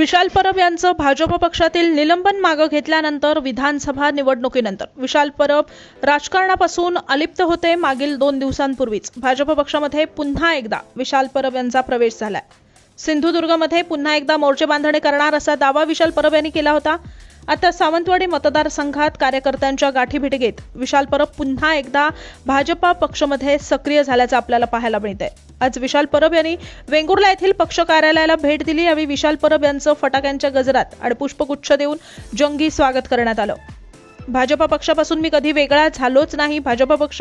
विशाल परब यांचं भाजप पक्षातील निलंबन मागं घेतल्यानंतर विधानसभा निवडणुकीनंतर. विशाल परब राजकारणापासून अलिप्त होते मागील दोन दिवसांपूर्वीच. भाजप पक्षामध्ये पुन्हा एकदा विशाल परब यांचा प्रवेश झालाय. सिंधुदुर्गमध्ये पुन्हा एकदा मोर्चे बांधणी करणार असा दावा विशाल परब यांनी केला होता. आता सावंतवाडी मतदारसंघात कार्यकर्त्यांच्या गाठीभेटी घेत विशाल परब पुन्हा एकदा भाजपा पक्षमध्ये सक्रिय झाल्याचं आपल्याला पाहायला मिळतंय. आज विशाल परब यांनी वेंगुर्ला येथील पक्ष कार्यालयाला भेट दिली. यावेळी विशाल परब यांचं फटाक्यांच्या गजरात आणि पुष्पगुच्छ देऊन जंगी स्वागत करण्यात आलं. भाजपा पक्षापासून मी कधी वेगळा झालोच नाही. भाजपा पक्ष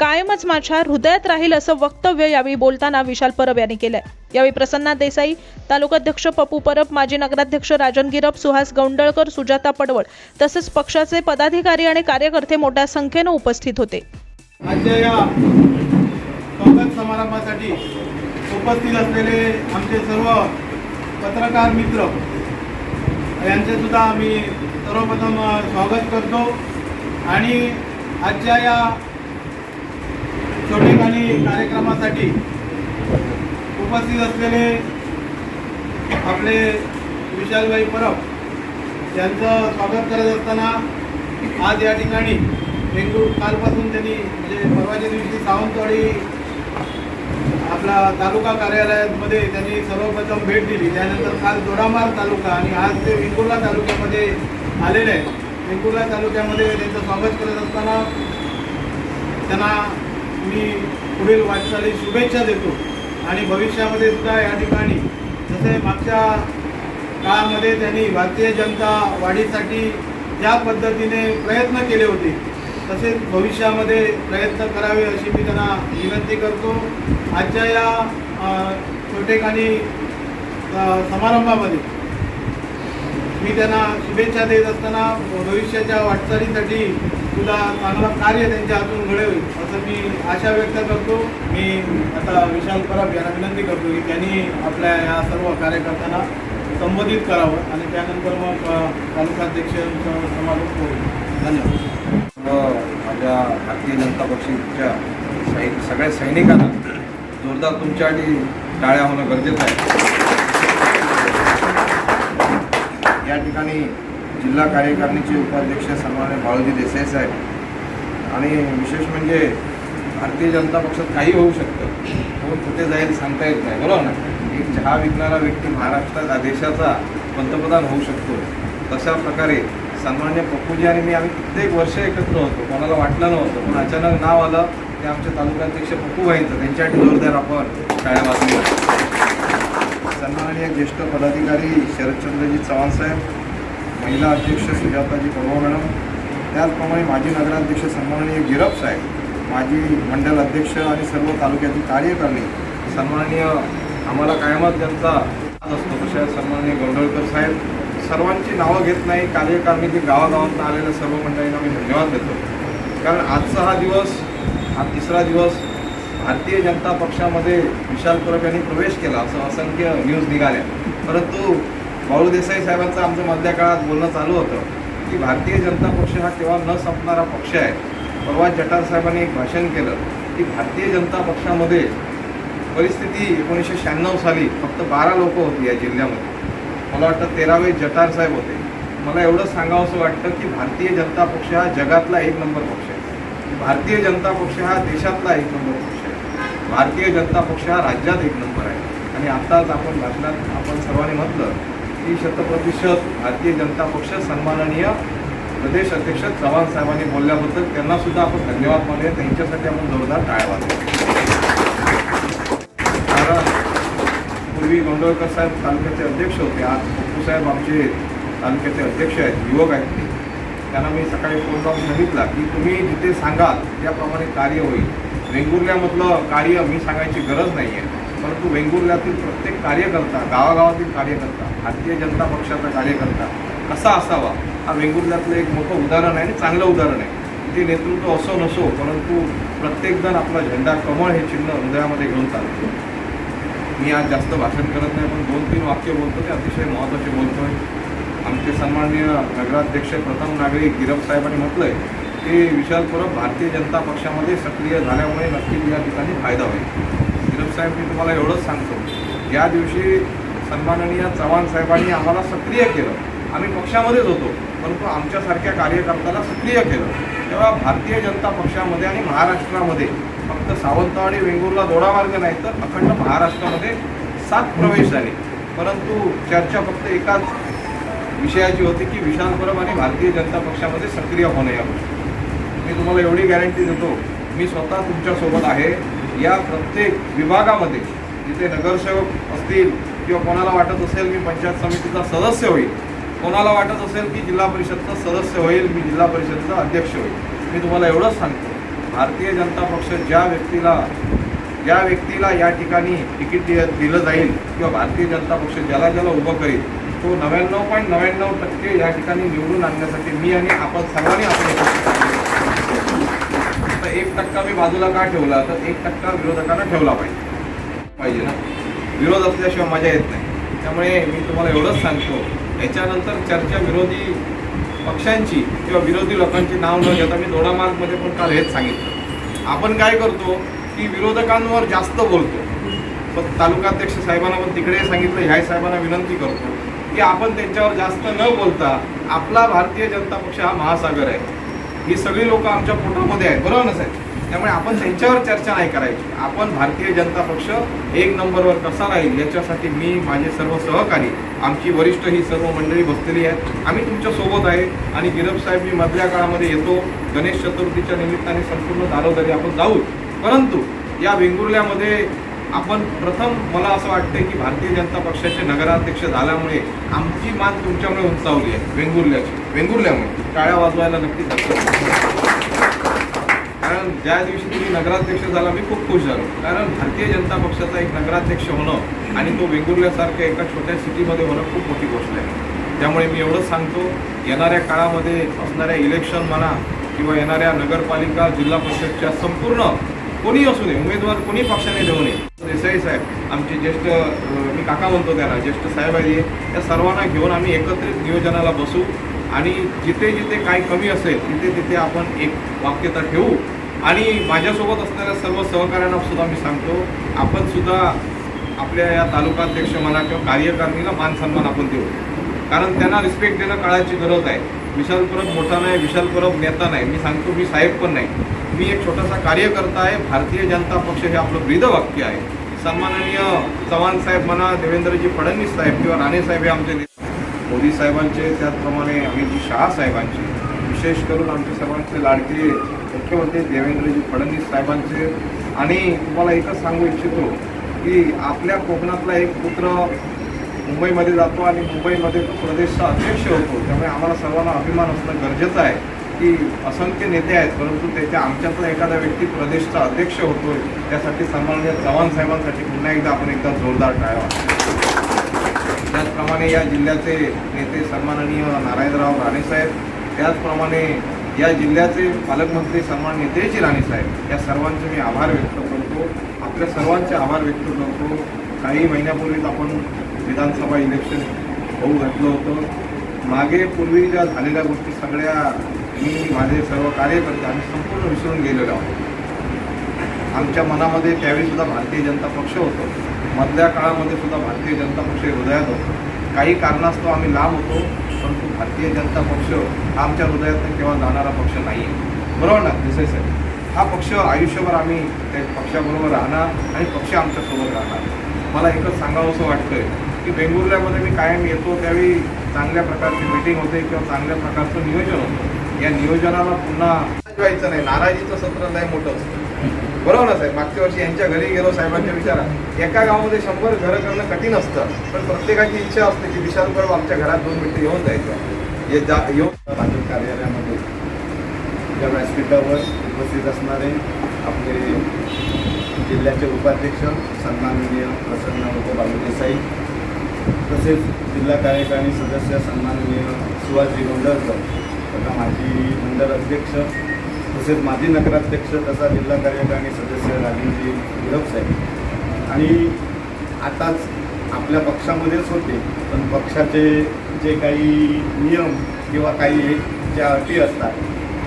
कायमच माझ्या हृदयात राहील असं वक्तव्य यावेळी बोलताना विशाल परब यांनी केलंय. यावेळी प्रसन्ना देसाई तालुकाध्यक्ष पप्पू परब माजी नगराध्यक्ष राजन गिरप सुहास गौंडळकर सुजाता पडवळ तसेच पक्षाचे पदाधिकारी आणि कार्यकर्ते मोठ्या संख्येनं उपस्थित होते. स्वागत समारंभासाठी उपस्थित असलेले आमचे सर्व पत्रकार मित्र यांचेसुद्धा आम्ही सर्वप्रथम स्वागत करतो. आणि आजच्या या छोटेखानी कार्यक्रमासाठी उपस्थित असलेले आपले विशालभाई परब यांचं स्वागत करत असताना आज या ठिकाणी वेंगुर कालपासून त्यांनी म्हणजे परवाच्या दिवशी सावंतवाडी आपला तालुका कार्यालयामध्ये त्यांनी सर्वप्रथम भेट दिली. त्यानंतर काल दोडामार तालुका आणि आज ते वेंगुर्ला तालुक्यामध्ये आलेले आहेत. वेंगुर्ला तालुक्यामध्ये त्यांचं स्वागत करत असताना त्यांना मी पुढील वाटचाली शुभेच्छा देतो. आणि भविष्यामध्ये सुद्धा या ठिकाणी जसे मागच्या काळामध्ये त्यांनी भारतीय जनता वाढीसाठी ज्या पद्धतीने प्रयत्न केले होते तसेच भविष्यामध्ये प्रयत्न करावे अशी मी त्यांना विनंती करतो. आजच्या या छोटेखानी समारंभामध्ये मी त्यांना शुभेच्छा देत असताना भविष्याच्या वाटचालीसाठी तुला चांगलं कार्य त्यांच्या हातून घडेल असं मी आशा व्यक्त करतो. मी आता विशाल परब यांना विनंती करतो की त्यांनी आपल्या या सर्व कार्यकर्त्यांना संबोधित करावं आणि त्यानंतर मग तालुकाध्यक्ष समारोप होईल. धन्यवाद. व माझ्या भारतीय जनता पक्षाच्या सै सगळ्या सैनिकांना जोरदार तुमच्यासाठी टाळ्या होणं गरजेचं आहे. या ठिकाणी जिल्हा कार्यकारिणीचे उपाध्यक्ष सन्मान्य बाळूजी देसाई साहेब आणि विशेष म्हणजे भारतीय जनता पक्षात काही होऊ शकतं कोण कुठे जाईल सांगता येत नाही बरोबर ना? एक चहा विकणारा व्यक्ती महाराष्ट्रात देशाचा पंतप्रधान होऊ शकतो. तशा प्रकारे सन्मान्य पप्पूजी आणि मी आम्ही कित्येक वर्ष एकत्र होतो. कोणाला वाटलं नव्हतं पण अचानक नाव आलं ते आमच्या तालुकाध्यक्ष पप्पूभाईंचं त्यांच्यासाठी जोरदार आपण शाळा वाचली सन्माननीय ज्येष्ठ पदाधिकारी शरदचंद्रजी चव्हाण साहेब महिला अध्यक्ष सुजाताजी पडवा मॅडम त्याचप्रमाणे माजी नगराध्यक्ष सन्माननीय गिरप साहेब माजी मंडल अध्यक्ष आणि सर्व तालुक्यातील कार्यकारिणी सन्माननीय आम्हाला कायमच त्यांचा असतो. तशा सन्माननीय गोंडळकर साहेब सर्वांची नावं घेत नाही कार्यकारिणीतील गावागावांना आलेल्या सर्व मंडळींना मी धन्यवाद देतो. कारण आजचा हा दिवस हा तिसरा दिवस भारतीय जनता पक्षामध्ये विशाल परब यांनी प्रवेश केला असं असंख्य न्यूज निघाल्या. परंतु बाळू देसाई साहेबांचं आमचं मधल्या काळात बोलणं चालू होतं की भारतीय जनता पक्ष हा केव्हा न संपणारा पक्ष आहे. परवा जटार साहेबांनी एक भाषण केलं की भारतीय जनता पक्षामध्ये परिस्थिती एकोणीसशे शहाण्णव साली फक्त बारा लोक होती या जिल्ह्यामध्ये. मला वाटतं तेरावे जटार साहेब होते. मला एवढं सांगावंसं वाटतं की भारतीय जनता पक्ष हा जगातला एक नंबर पक्ष आहे. भारतीय जनता पक्ष हा देशातला एक नंबर पक्ष आहे. भारतीय जनता पक्ष हा राज्यात एक नंबर आहे. आणि आत्ताच आपण भाषणात आपण सर्वांनी म्हटलं की शतप्रतिशत भारतीय जनता पक्ष सन्माननीय प्रदेश अध्यक्ष चव्हाण साहेबांनी बोलल्याबद्दल त्यांना सुद्धा आपण धन्यवाद मानूया. त्यांच्यासाठी आपण जोरदार टाळ्या वाजवू कारण पूर्वी गोंडवळकर साहेब तालुक्याचे अध्यक्ष होते. आज पप्पू साहेब आमचे तालुक्याचे अध्यक्ष आहेत युवक आहेत ते. त्यांना मी सकाळी फोन लावून सांगितला की तुम्ही जिथे सांगाल त्याप्रमाणे कार्य होईल. वेंगुर्ल्यामधलं कार्य मी सांगायची गरज नाही आहे परंतु वेंगुर्ल्यातील प्रत्येक कार्यकर्ता गावागावातील कार्यकर्ता भारतीय जनता पक्षाचा कार्यकर्ता कसा असावा हा वेंगुर्ल्यातलं एक मोठं उदाहरण आहे आणि चांगलं उदाहरण आहे. ते नेतृत्व असो नसो परंतु प्रत्येकजण आपला झेंडा कमळ हे चिन्ह हृदयामध्ये घेऊन चालतो. मी आज जास्त भाषण करत नाही पण दोन तीन वाक्य बोलतो ते अतिशय महत्त्वाचे बोलतो आहे. आमचे सन्माननीय नगराध्यक्ष प्रथम नागरिक गिरप साहेबांनी म्हटलं आहे की विशाल परब भारतीय जनता पक्षामध्ये सक्रिय झाल्यामुळे नक्कीच या ठिकाणी फायदा होईल. गिरप साहेब मी तुम्हाला एवढंच सांगतो या दिवशी सन्माननीय चव्हाण साहेबांनी आम्हाला सक्रिय केलं. आम्ही पक्षामध्येच होतो परंतु आमच्यासारख्या कार्यकर्त्याला सक्रिय केलं. तेव्हा भारतीय जनता पक्षामध्ये आणि महाराष्ट्रामध्ये फक्त सावंतवाडी वेंगुर्ला दोडामार्ग नाही तर अखंड महाराष्ट्रामध्ये सात प्रवेश झाले परंतु चर्चा फक्त एकाच विषयाची होती की विशाल परब आणि भारतीय जनता पक्षामध्ये सक्रिय होणे यावर मी तुम्हाला एवढी गॅरंटी देतो मी स्वतः तुमच्यासोबत आहे. या प्रत्येक विभागामध्ये जिथे नगरसेवक असतील किंवा कोणाला वाटत असेल मी पंचायत समितीचा सदस्य होईल कोणाला वाटत असेल की जिल्हा परिषदचा सदस्य होईल मी जिल्हा परिषदचा अध्यक्ष होईल. मी तुम्हाला एवढंच सांगतो. भारतीय जनता पक्ष ज्या व्यक्तीला ज्या व्यक्तीला या ठिकाणी तिकीट दि- दिलं जाईल किंवा भारतीय जनता पक्ष ज्याला ज्याला उभं करेल तो नव्याण्णव पॉईंट नव्याण्णव टक्के या ठिकाणी निवडून आणण्यासाठी मी आणि आपण सर्वांनी आपण आता एक टक्का मी बाजूला का ठेवला? तर एक टक्का विरोधकांना ठेवला पाहिजे. पाहिजे ना? विरोध असल्याशिवाय मजा येत नाही. त्यामुळे मी तुम्हाला एवढंच सांगतो. याच्यानंतर चर्चा विरोधी पक्षांची किंवा विरोधी लोकांची नाव न घेता मी दोडामार्गमध्ये पण काल हेच सांगितलं. आपण काय करतो की विरोधकांवर जास्त बोलतो. पण तालुकाध्यक्ष साहेबांना पण तिकडे सांगितलं ह्या साहेबांना विनंती करतो की आपण त्यांच्यावर जास्त न बोलता आपला भारतीय जनता पक्ष हा महासागर आहे. ही सगळी लोक आमच्या पोटामध्ये आहेत बरोबर ना साहेब? त्यामुळे आपण त्यांच्यावर चर्चा नाही करायची. आपण भारतीय जनता पक्ष एक नंबरवर कसा राहील याच्यासाठी मी माझे सर्व सहकारी आमची वरिष्ठ ही सर्व मंडळी बसलेली आहेत. आम्ही तुमच्यासोबत आहे आणि गिरब साहेब मी मधल्या काळामध्ये येतो. गणेश चतुर्थीच्या निमित्ताने संपूर्ण दारोदारी आपण जाऊ. परंतु या वेंगुर्ल्यामध्ये आपण प्रथम मला असं वाटतं की भारतीय जनता पक्षाचे नगराध्यक्ष झाल्यामुळे आमची मान तुमच्यामुळे उंचावली आहे वेंगुर्ल्याची वेंगुर्ल्यामुळे. टाळ्या वाजवायला नक्की कारण ज्या दिवशी तुम्ही नगराध्यक्ष झाला मी खूप खुश झालो. कारण भारतीय जनता पक्षाचा एक नगराध्यक्ष होणं आणि तो वेंगुर्ल्यासारख्या एका छोट्या सिटीमध्ये होणं खूप मोठी गोष्ट आहे. त्यामुळे मी एवढंच सांगतो येणाऱ्या काळामध्ये असणाऱ्या इलेक्शन म्हणा किंवा येणाऱ्या नगरपालिका जिल्हा परिषदच्या संपूर्ण कोणी असू दे उमेदवार कोणी पक्षाने देऊ नये. देसाई साहेब आमचे ज्येष्ठ मी काका म्हणतो त्यांना ज्येष्ठ साहेब आहे या सर्वांना घेऊन आम्ही एकत्रित नियोजनाला बसू आणि जिथे जिथे काय कमी असेल तिथे तिथे आपण एक वाक्यता ठेवू. आणि माझ्यासोबत असणाऱ्या सर्व सहकाऱ्यांना सुद्धा मी सांगतो आपण सुद्धा आपल्या या तालुकाध्यक्ष म्हणा किंवा कार्यकारिणीला मान सन्मान आपण देऊ. कारण त्यांना रिस्पेक्ट देणं काळाची गरज आहे. विशाल परब मोठा नाही विशाल परब नेता नाही. मी सांगतो मी साहेब पण नाही. मी एक छोटासा कार्यकर्ता आहे. भारतीय जनता पक्ष हे आपलं ब्रीद वाक्य आहे. सन्माननीय चव्हाण साहेब म्हणा देवेंद्रजी फडणवीस साहेब किंवा राणे साहेब हे आमचे मोदी साहेबांचे त्याचप्रमाणे अमितजी शहा साहेबांचे. विशेष करून आमचे सर्वांचे लाडके मुख्यमंत्री देवेंद्रजी फडणवीस साहेबांचे. आणि तुम्हाला एकच सांगू इच्छितो की आपल्या कोकणातला एक पुत्र मुंबईमध्ये जातो आणि मुंबईमध्ये तो प्रदेशचा अध्यक्ष होतो. त्यामुळे आम्हाला सर्वांना अभिमान असणं गरजेचं आहे की असंख्य नेते आहेत परंतु त्याच्या आमच्यातला एखादा व्यक्ती प्रदेशचा अध्यक्ष होतोय त्यासाठी सन्माननीय चव्हाण साहेबांसाठी पुन्हा एकदा आपण एकदा जोरदार टाळावा त्याचप्रमाणे या जिल्ह्याचे नेते सन्माननीय नारायणराव राणेसाहेब त्याचप्रमाणे या जिल्ह्याचे पालकमंत्री सन्मान नेतेची राणेसाहेब या सर्वांचे मी आभार व्यक्त करतो. आपल्या सर्वांचे आभार व्यक्त करतो. काही महिन्यापूर्वीच आपण विधानसभा इलेक्शन होऊ घातलं होतं. मागे पूर्वी ज्या झालेल्या गोष्टी सगळ्या मी माझे सर्व कार्यकर्ते आम्ही संपूर्ण विसरून गेलेलो आहोत. आमच्या मनामध्ये त्यावेळी सुद्धा भारतीय जनता पक्ष होतो. मधल्या काळामध्ये सुद्धा भारतीय जनता पक्ष हृदयात होतो. काही कारणास्तव आम्ही लांब होतो. परंतु भारतीय जनता पक्ष हा आमच्या हृदयात केव्हा जाणारा पक्ष नाही आहे बरोबर ना? दिसाय साहेब हा पक्ष आयुष्यभर आम्ही त्या पक्षाबरोबर राहणार आणि पक्ष आमच्यासोबत राहणार. मला एकच सांगावं असं वाटतंय की बेंगुर्ल्यामध्ये मी कायम येतो त्यावेळी चांगल्या प्रकारची मीटिंग होते किंवा चांगल्या प्रकारचं नियोजन होतं. या नियोजनाला पुन्हा व्हायचं नाही. नाराजीचं सत्र नाही मोठं असतं बरोबर ना साहेब? मागच्या वर्षी यांच्या घरी गेलो साहेबांच्या विचारा एका गावामध्ये शंभर घरं करणं कठीण असतं पण प्रत्येकाची इच्छा असते की विशाल परब आमच्या घरात दोन मिनिटं येऊन जायचं. ये जा येऊन भाजप कार्यालयामध्ये या व्यासपीठावर उपस्थित असणारे आपले जिल्ह्याचे उपाध्यक्ष सन्माननीय प्रसन्न होते बाबू देसाई तसेच जिल्हा कार्यकारिणी सदस्य सन्माननीय सुभाषजी गोंधळकर तथा माजी मंडळ अध्यक्ष तसेच माजी नगराध्यक्ष तसा जिल्हा कार्यकारिणी सदस्य राजेंद्रजी गिरप साहेब. आणि आताच आपल्या पक्षामध्येच होते पण पक्षाचे जे काही नियम किंवा काही ज्या अटी असतात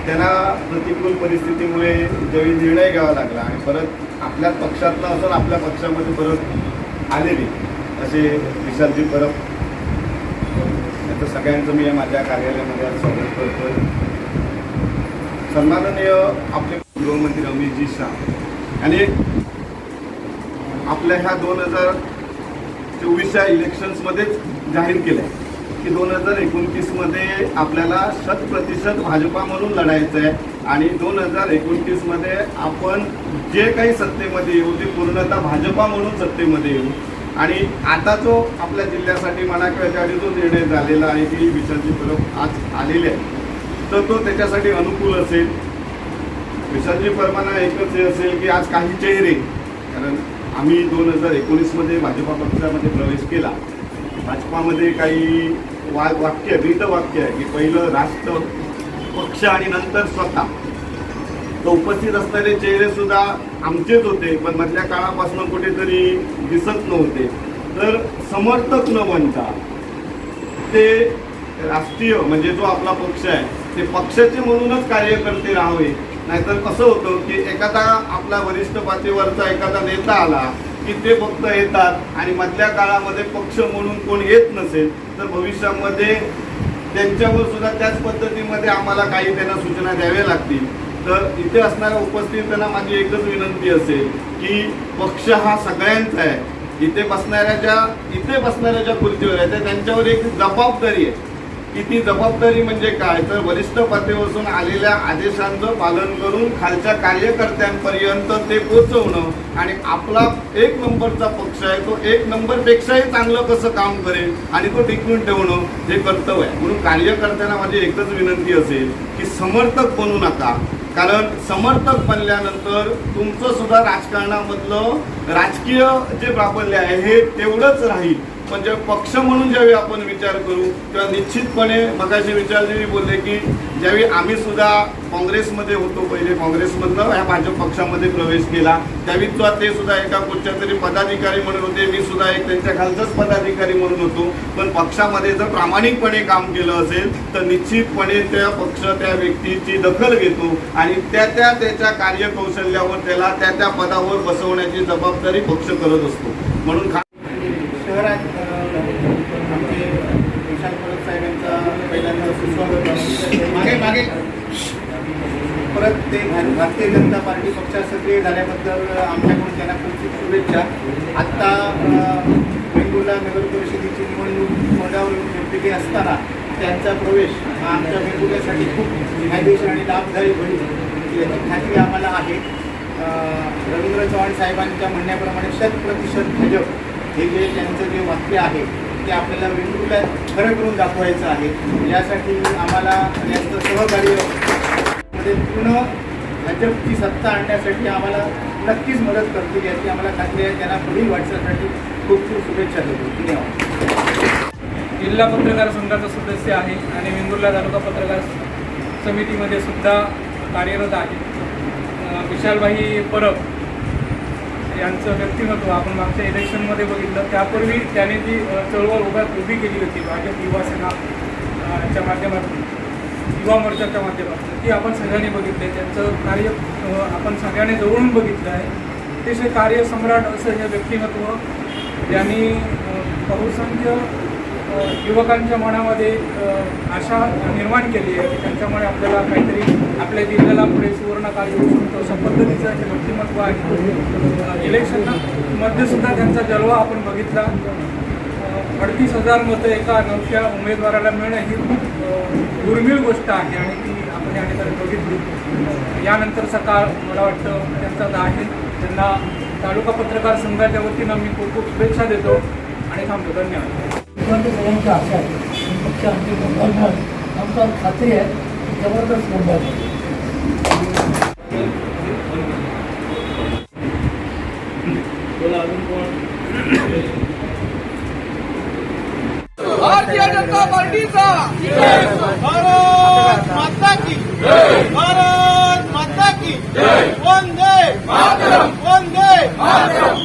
त्यांना प्रतिकूल परिस्थितीमुळे ज्यावेळी निर्णय घ्यावा लागला आणि परत आपल्याच पक्षातनं असून आपल्या पक्षामध्ये परत आलेले असे विशालजी परब. यांचं सगळ्यांचं मी माझ्या कार्यालयामध्ये आज स्वागत करतो सन्माननीय आपले गृहमंत्री अमितजी शाह यांनी आपल्या ह्या दोन हजार चोवीसच्या इलेक्शन्समध्येच जाहीर केलं आहे की दोन हजार एकोणतीसमध्ये आपल्याला शत प्रतिशत भाजपा म्हणून लढायचं आहे आणि दोन हजार एकोणतीसमध्ये आपण जे काही सत्तेमध्ये येऊ ते पूर्णतः भाजपा म्हणून सत्तेमध्ये येऊ. आणि आता जो आपल्या जिल्ह्यासाठी म्हणा किंवा त्यासाठी जो निर्णय झालेला आहे की विचारची परब आज आलेली आहे. तर तो त्याच्यासाठी अनुकूल असेल. विसर्जी परमाना एकच हे असेल की आज काही चेहरे कारण आम्ही दोन हजार एकोणीसमध्ये भाजपा पक्षामध्ये प्रवेश केला. भाजपामध्ये काही वा वाक्य ब्रीद वाक्य आहे की पहिलं राष्ट्र पक्ष आणि नंतर स्वतः. तर उपस्थित असणारे चेहरेसुद्धा आमचेच होते पण मधल्या काळापासून कुठेतरी दिसत नव्हते. तर समर्थक न बनता ते राष्ट्रीय म्हणजे जो आपला पक्ष आहे ते पक्षाचे म्हणूनच कार्यकर्ते राहावे. नाहीतर कसं होतं की एखादा आपला वरिष्ठ पातळीवरचा एखादा नेता आला की ते फक्त येतात आणि मधल्या काळामध्ये पक्ष म्हणून कोण येत नसेल तर भविष्यामध्ये त्यांच्यावर सुद्धा त्याच पद्धतीमध्ये आम्हाला काही त्यांना सूचना द्याव्या लागतील. तर इथे असणाऱ्या उपस्थितांना माझी एकच विनंती असेल की पक्ष हा सगळ्यांचा आहे. इथे बसणाऱ्या ज्या इथे बसणाऱ्या ज्या खुर्चीवर आहे त्या त्यांच्यावर एक जबाबदारी आहे. की ती जबाबदारी म्हणजे काय? तर वरिष्ठ पातळीपासून आलेल्या आदेशांचं पालन करून खालच्या कार्यकर्त्यांपर्यंत ते पोचवणं आणि आपला एक नंबरचा पक्ष आहे तो एक नंबरपेक्षाही चांगलं कसं काम करेल आणि तो टिकवून ठेवणं हे कर्तव्य आहे. म्हणून कार्यकर्त्यांना माझी एकच विनंती असेल की समर्थक बनू नका. कारण समर्थक बनल्यानंतर तुमचं सुद्धा राजकारणामधलं राजकीय जे प्राबल्य आहे हे तेवढंच राहील. म्हणजे पक्ष म्हणून ज्यावेळी आपण विचार करू तेव्हा निश्चितपणे मगाशी विचारलेली बोलले की ज्यावेळी आम्ही सुद्धा काँग्रेसमध्ये होतो पहिले काँग्रेसमधनं ह्या भाजप पक्षामध्ये प्रवेश केला त्यावेळी सुद्धा ते सुद्धा एका कुठच्या तरी पदाधिकारी म्हणून होते मी सुद्धा एक त्यांच्या खालचाच पदाधिकारी म्हणून होतो. पण पक्षामध्ये जर प्रामाणिकपणे काम केलं असेल तर निश्चितपणे त्या पक्ष त्या व्यक्तीची दखल घेतो आणि त्या त्या त्याच्या कार्यकौशल्यावर त्याला त्या त्या पदावर बसवण्याची जबाबदारी पक्ष करत असतो. म्हणून शहरात अ, आमचे विशाल परब साहेबांचा पहिल्यांदा सुस्वागत आहे. मागे मागे परत ते भारतीय जनता पार्टी पक्षात सक्रिय झाल्याबद्दल आमच्याकडून त्यांना खूप खूप शुभेच्छा. आत्ता वेंगुर्ला नगर परिषदेची निवडणूक तोंडावर ठेपलेली असताना त्यांचा प्रवेश हा आमच्या वेंगुर्ल्यासाठी खूप फायदेशीर आणि लाभदायी होईल याची खात्री आम्हाला आहे. रवींद्र चव्हाण साहेबांच्या म्हणण्याप्रमाणे शत प्रतिशत भाजप हे जे त्यांचं जे वाक्य आहे ते आपल्याला वेंगुर्ला खरं करून दाखवायचं आहे. यासाठी आम्हाला यांचं सहकार्य म्हणजे पूर्ण भाजपची सत्ता आणण्यासाठी आम्हाला नक्कीच मदत करतील याची आम्हाला खात्री आहे. त्यांना पुढील वाटचालीसाठी खूप खूप शुभेच्छा देतो. धन्यवाद. जिल्हा पत्रकार संघाचा सदस्य आहे आणि वेंगुर्ला तालुका पत्रकार समितीमध्ये सुद्धा कार्यरत आहे. विशालभाई परब यांचं व्यक्तिमत्व आपण मागच्या इलेक्शनमध्ये बघितलं. त्यापूर्वी त्याने ती चळवळ उभ्या उभी केली होती. भाजप युवासेनाच्या माध्यमातून. युवा मोर्चाच्या माध्यमातून. ती आपण सगळ्यांनी बघितले त्यांचं कार्य आपण सगळ्यांनी जवळून बघितलं आहे. अतिशय कार्यसम्राट असं हे व्यक्तिमत्व ज्यांनी बहुसंख्य युवकांच्या मनामध्ये आशा निर्माण केली आहे. की त्यांच्यामुळे आपल्याला काहीतरी आपल्या जिल्ह्याला पुढे सुवर्णकाल येऊ शकतो अशा पद्धतीचं हे व्यक्तिमत्व आहे. इलेक्शनमध्ये सुद्धा त्यांचा जलवा आपण बघितला. अडतीस हजार मतं एका नवख्या उमेदवाराला मिळणं ही खूप दुर्मिळ गोष्ट आहे आणि ती आपण या ठिकाणी बघितली. यानंतरचा काळ मला वाटतं त्यांचाच आहे. त्यांना तालुका पत्रकार संघाच्या वतीनं मी खूप खूप शुभेच्छा देतो आणि थांबतो. धन्यवाद. मुख्यमंत्री सगळ्यांचा आशा आहे. पक्ष आमचे आमचा खात्री आहे की जबरदस्त बंधन आहे. भारतीय जनता पार्टीचा. भारत माता की. भारत माता की. वंदे. वंदे.